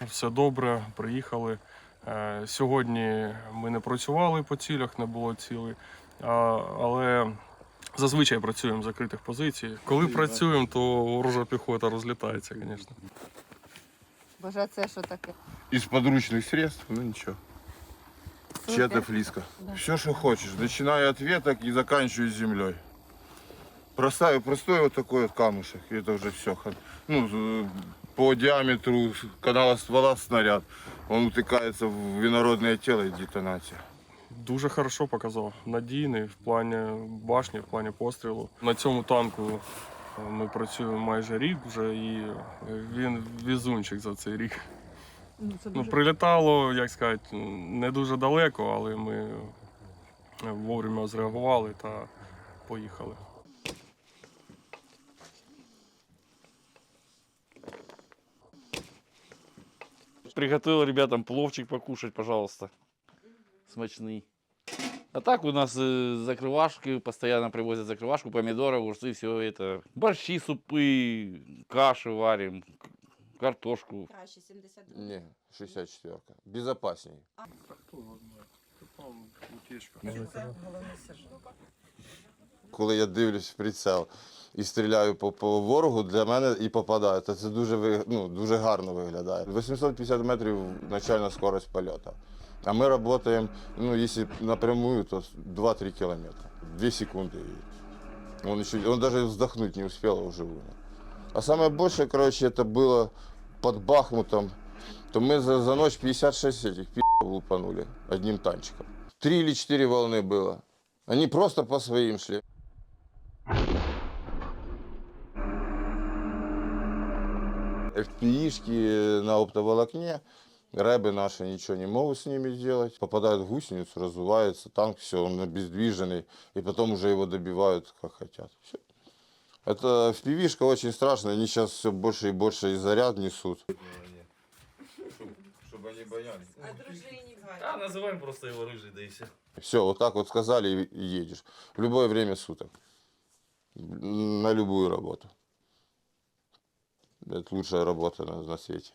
все добре, приїхали. Е, Сьогодні ми не працювали по цілях, не було цілей, але зазвичай працюємо з закритих позицій. Коли працюємо, то ворожа піхота розлітається, звісно. Боже, це що таке? Из подручных средств, ну ничего. Чья-то флиска. Все, что хочешь, начиная от веток и заканчивая землей. Простой, простой вот такой вот камушек, и это уже все. Ну, по диаметру канала ствола снаряд, он утыкается в винородное тело и детонация. Дуже хорошо показав. Надійний в плані башні, в плані пострілу. На цьому танку е, ми працюємо майже рік вже, і він візунчик за цей рік. Ну, це Ну, прилітало, як сказати, не дуже далеко, але ми вовремя зреагували та поїхали. Приготовил ребятам пловчик покушать, пожалуйста. Смачный. А так у нас э, закрывашки, постоянно привозят закрывашку, помидоры, огурцы, все это. Борщи, супы, каши варим, картошку. Краще 72. Не, 64-ка. Безопаснее. Це головний сержант. Коли я дивлюсь в прицел і стріляю по, по ворогу, для мене і попадає, то це дуже, ви- ну, дуже гарно виглядає. 850 метрів начальна скорость польоту. А ми працюємо, ну, якщо напрямую, то 2-3 кілометри. 2 секунди. И Он, еще, он даже вздохнуть не успел, а уже умер. А самое большее, короче, это было под Бахмутом. То мы за, за ночь 56 этих пи***ов лупанули одним танчиком. Три или четыре волны было. Они просто по своим шли. FPI-шки на оптоволокне, рэбы наши ничего не могут с ними сделать. Попадают в гусеницу, разувается, танк, все, он обездвиженный, и потом уже его добивают, как хотят. Всё. Это FPV-шка очень страшная, они сейчас все больше и больше и заряд несут. Чтобы они боялись. А дружині А, называем просто его рыжий, да и все. Все, вот так вот сказали и и едешь. В любое время суток. На любую работу. Это лучшая работа на, на свете.